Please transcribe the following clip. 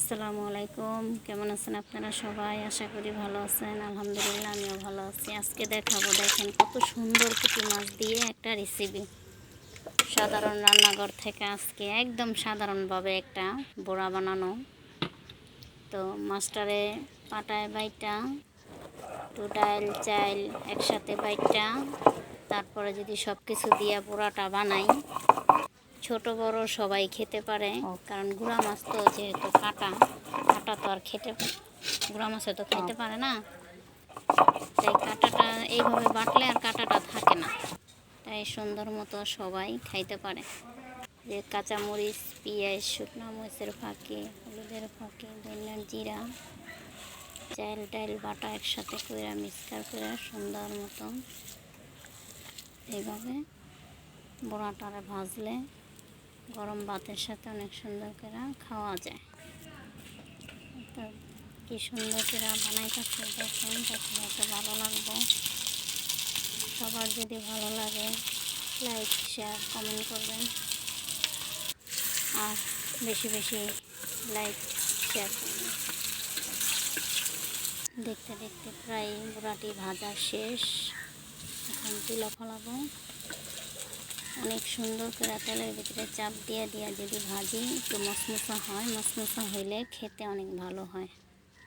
আসসালামু আলাইকুম। কেমন আছেন আপনারা সবাই? আশা করি ভালো আছেন। আলহামদুলিল্লাহ, আমিও ভালো আছি। আজকে দেখাবো, দেখেন কত সুন্দর পুঁটি মাছ দিয়ে একটা রেসিপি সাধারণ রান্নাঘর থেকে আজকে একদম সাধারণভাবে একটা বড়া বানানো। তো মাছটারে পাটায় বাইটা, একটু ডাল, চাল একসাথে বাইটা, তারপরে যদি সব কিছু দিয়ে পোড়াটা বানাই ছোট বড় সবাই খেতে পারে কারণ গুড়া মাছ তো যেহেতু কাটা কাটা তো আর খেতে গুড়া মাছে তো খেতে পারে না। তাই কাটাটা এইভাবে বাটলে আর কাটাটা থাকে না। তাই সুন্দর মতো সবাই খাইতে পারে। যে কাঁচামরিচ পেঁয়াজ শুকনো মরিচের ফাঁকে হলুদের ফাঁকে ধনিয়ার জিরা চাল টাইল বাটা একসাথে করে মিক্সকার করে সুন্দর মতো এইভাবে বড়াটারে ভাজলে গরম ভাতের সাথে অনেক সুন্দর করে খাওয়া যায়। তো কি সুন্দর করে বানাইতেছে দেখুন দেখতে এত ভালো লাগবো। সবার যদি ভালো লাগে লাইক শেয়ার কমেন্ট করবেন। আর বেশি বেশি লাইক শেয়ার করবেন। দেখতে দেখতে প্রায় বুড়াটি ভাজা শেষ। এখন তুলা ফলাবো। অনেক সুন্দর করে তেলের ভিতরে চাপ দিয়ে দিয়ে যদি ভাজি, একটু মশমশা হয়, মশমশা হইলে খেতে অনেক ভালো হয়।